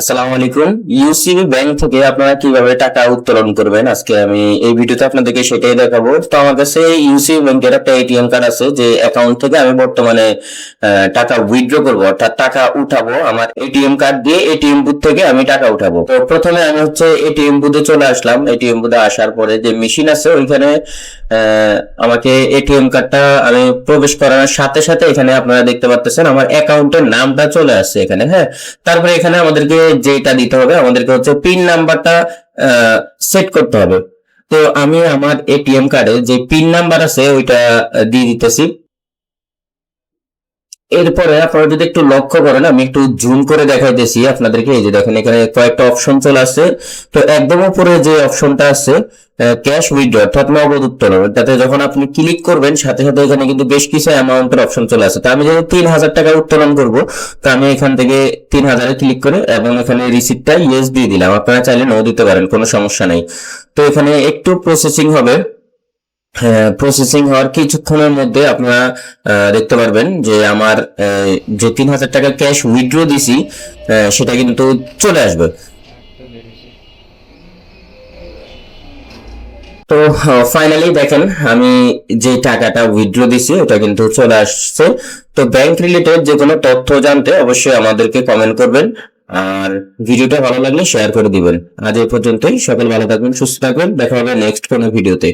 আসসালামু আলাইকুম। UCB bank থেকে আপনারা কীভাবে টাকা উত্তোলন করবেন? আজকে আমি এই ভিডিওতে আপনাদেরকে সেটাই দেখাবো। তো আমার কাছে ইউসিবি ব্যাংকের একটা এটিএম কার্ড আছে, যে অ্যাকাউন্ট থেকে আমি বর্তমানে টাকা উইথড্র করব, অর্থাৎ টাকা উঠাবো। আমার এটিএম কার্ড দিয়ে এটিএম বুথ থেকে আমি টাকা উঠাবো। তো প্রথমে আমি হচ্ছে এটিএম বুথে চলে আসলাম। এটিএম বুথে আসার পরে যে মেশিন আছে, ওইখানে আমাকে এটিএম কার্ডটা আমি প্রবেশ করানোর সাথে সাথে এখানে আপনারা দেখতে পাচ্ছেন আমার অ্যাকাউন্টের নামটা চলে আসছে এখানে হ্যাঁ? তারপরে এখানে আমাদেরকে যেটা দিতে হবে, আমাদেরকে হচ্ছে পিন নাম্বারটা সেট করতে হবে। তো আমি আমার এটিএম কার্ডে যে পিন নাম্বার আছে, ওইটা দিয়ে দিতেছি। এরপরে আপনারা যদি একটু লক্ষ্য করেন, আমি একটু জুম করে দেখাইতেছি আপনাদেরকে, এই যে দেখেন এখানে কয়েকটা অপশন চলে আসছে। তো একদম উপরে যে অপশনটা আছে ক্যাশ উইথড্র অর্থাৎ নগদ উত্তোলন, তাতে যখন আপনি ক্লিক করবেন, সাথে সাথে এখানে কিন্তু বেশ কিছু অ্যামাউন্টের অপশন চলে আসে তো আমি যদি তিন হাজার টাকা উত্তোলন করব, তো আমি এখান থেকে তিন হাজারে ক্লিক করে এবং এখানে রিসিপ্টটা ইয়েস দিয়ে দিলাম। আপনারা চাইলে নো দিতে পারেন, কোনো সমস্যা নেই। তো এখানে একটু প্রসেসিং হবে। প্রসেসিং হওয়ার কিছুক্ষণের মধ্যে আপনারা দেখতে পারবেন যে আমার যে তিন হাজার টাকা ক্যাশ উইথড্র দিছি সেটা কিন্তু চলে আসবে। তো ফাইনালি দেখেন, আমি যে টাকাটা উইথড্র দিছি, ওটা কিন্তু চলে আসছে। তো ব্যাংক রিলেটেড যে কোনো তথ্য জানতে অবশ্যই আমাদেরকে কমেন্ট করবেন। আর ভিডিওটা ভালো লাগলে শেয়ার করে দিবেন। আজ এই পর্যন্তই। সকল ভালো থাকবেন, সুস্থ থাকবেন। দেখা হবে নেক্সট কোনো ভিডিওতে